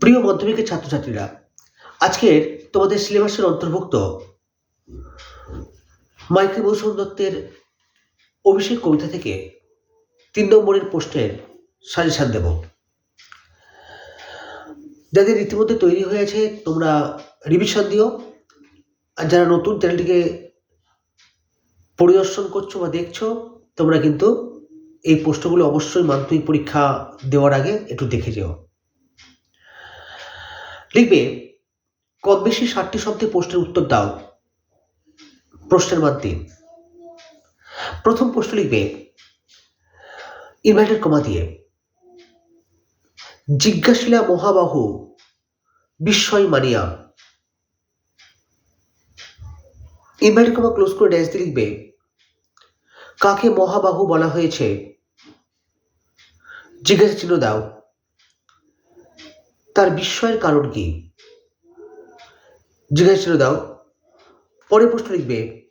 প্রিয় মাধ্যমিকের ছাত্রছাত্রীরা, আজকের তোমাদের সিলেবাসের অন্তর্ভুক্ত মাইকেল মধুসূদন দত্তের অভিষেক কবিতা থেকে তিন নম্বরের পোস্টের সাজেশান দেব। যাদের ইতিমধ্যে তৈরি হয়ে আছে, তোমরা রিভিশন দিও। আর যারা নতুন চ্যানেলটিকে পরিদর্শন করছ বা দেখছ, তোমরা কিন্তু এই পোস্টগুলো অবশ্যই মাধ্যমিক পরীক্ষা দেওয়ার আগে একটু দেখে যেও। লিখবে, কম বেশি ষাটটি শব্দে প্রশ্নের উত্তর দাও। প্রশ্নের মান তিন। প্রথম প্রশ্ন লিখবে, ইনভার্টেড কমা দিয়ে। জিজ্ঞাসিলা মহাবাহু, বিস্ময় মানিয়া। ইনভার্টেড কমা ক্লোজ করে ড্যাশ দিয়ে লিখবে, কাকে মহাবাহু বলা হয়েছে? জিজ্ঞাসা চিহ্ন দাও। তার বিস্ময়ের কারণ কি? জিজ্ঞাসা দাও। পরে প্রশ্ন লিখবে,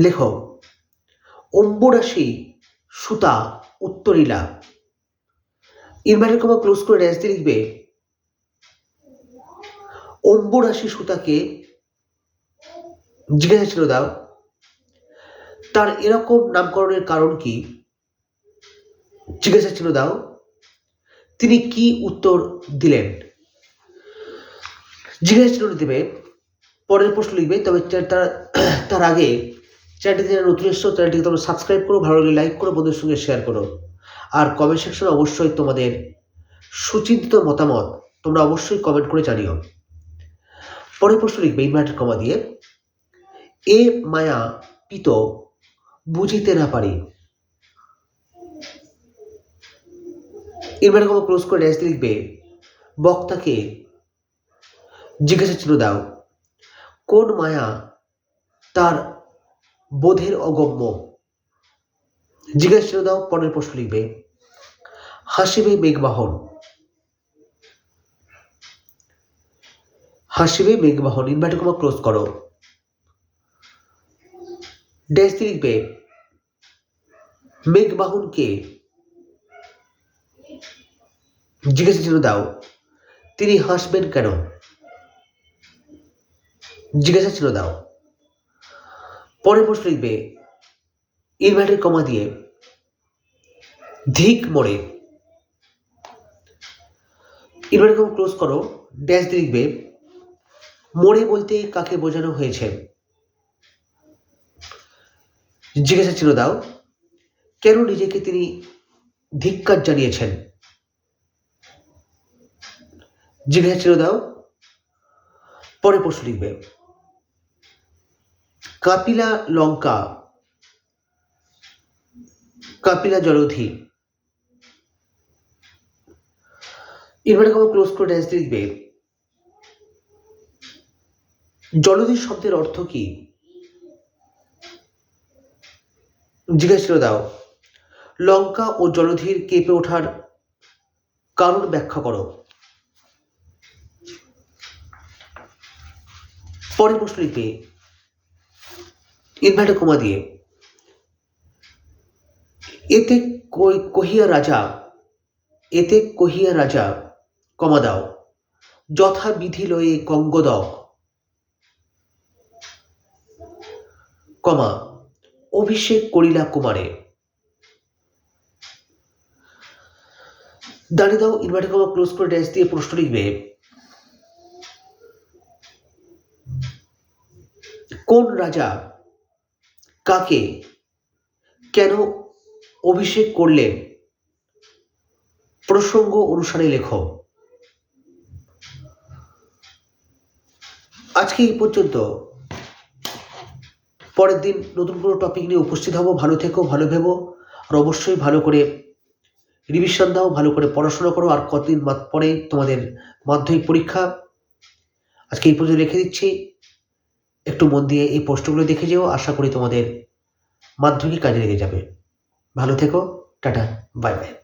লেখো, অম্বুরাশি সুতা উত্তরিলা ইনভার্টার কমা ক্লোজ করে ড্যাশ দিয়ে লিখবে, অম্বুরাশি সুতাকে জিজ্ঞাসা ছিল দাও। তার এরকম নামকরণের কারণ কি? জিজ্ঞাসা ছিল দাও। তিনি কি উত্তর দিলেন? জিজ্ঞাসা চিহ্ন দেবে, পরের প্রশ্ন লিখবে, তবে তার তার আগে চ্যানেলটি যারা নতুন এসছো চ্যানেলটিকে তোমরা সাবস্ক্রাইব করো, ভালো লাগলে লাইক করো, বন্ধুদের সঙ্গে শেয়ার করো। আর কমেন্ট সেকশনে অবশ্যই তোমাদের সুচিন্তিত মতামত তোমরা অবশ্যই কমেন্ট করে জানিও। পরের প্রশ্ন লিখবে ইনভার্টার কমা দিয়ে, এ মায়া পিত বুঝিতে না পারি। ইনভার্টার কমা ক্লোজ করে ড্যাশ লিখবে। বক্তাকে জিজ্ঞাসা চিহ্ন দাও, কোন মায়া তার বোধের অগম্য? জিজ্ঞাসা চিহ্ন দাও, পরের প্রশ্ন লিখবে। হাসিবে মেঘবাহন। হাসিবে মেঘবাহন ইনভার্টার কমা ক্লোজ করো। ড্যাশ লিখবে। মেঘবাহনকে জিজ্ঞাসা চিহ্ন দাও। তিনি হাসবেন কেন? জিজ্ঞাসা ছিল, দাও। পরের প্রশ্ন লিখবে, ইনভার্টের কমা দিয়ে ধিক মোড়ে ইনভার্টের কমা ক্লোজ করো, ড্যাশ দিয়ে লিখবে মোড়ে বলতে কাকে বোঝানো হয়েছে? জিজ্ঞাসা ছিল, দাও। কেন নিজেকে তিনি ধিক্কার জানিয়েছেন? জিজ্ঞাসা চিহ্ন দাও, পরে প্রশ্ন লিখবে। কাপিলা লঙ্কা, কাপিলা জলধি। এবারে কমা ক্লোজ করে ড্যাশ লিখবে, জলধি শব্দের অর্থ কি? জিজ্ঞাসা করে দাও, লঙ্কা ও জলধির কেঁপে ওঠার কারণ ব্যাখ্যা করো। পরের প্রশ্ন লিখবে ইনভার্টার কমা দিয়ে, এতে কহিয়া রাজা, এতে কহিয়া রাজা, কমা দাও যথা বিধি লয়ে গঙ্গদক কমা, অভিষেক করিলা কুমারে দাঁড়িয়ে দাও ইনভার্টার কমা ক্লোজ করে ড্যাশ দিয়ে প্রশ্ন লিখবে কোন রাজা কাকে কেন অভিষেক করলেন? প্রসঙ্গ অনুসারে লেখো। আজকে এই পর্যন্ত। পরের দিন নতুন কোনো টপিক নিয়ে উপস্থিত হব। ভালো থেকো, ভালো ভেবো। আর অবশ্যই ভালো করে রিভিশন দাও, ভালো করে পড়াশোনা করো। আর কতদিন পরে তোমাদের মাধ্যমিক পরীক্ষা? আজকে এই পর্যন্ত রেখে দিচ্ছি। একটু মন দিয়ে এই পোস্টগুলো দেখে যেও, আশা করি তোমাদের মাধ্যমিক কাজে লেগে যাবে। ভালো থেকো, টাটা, বাই বাই।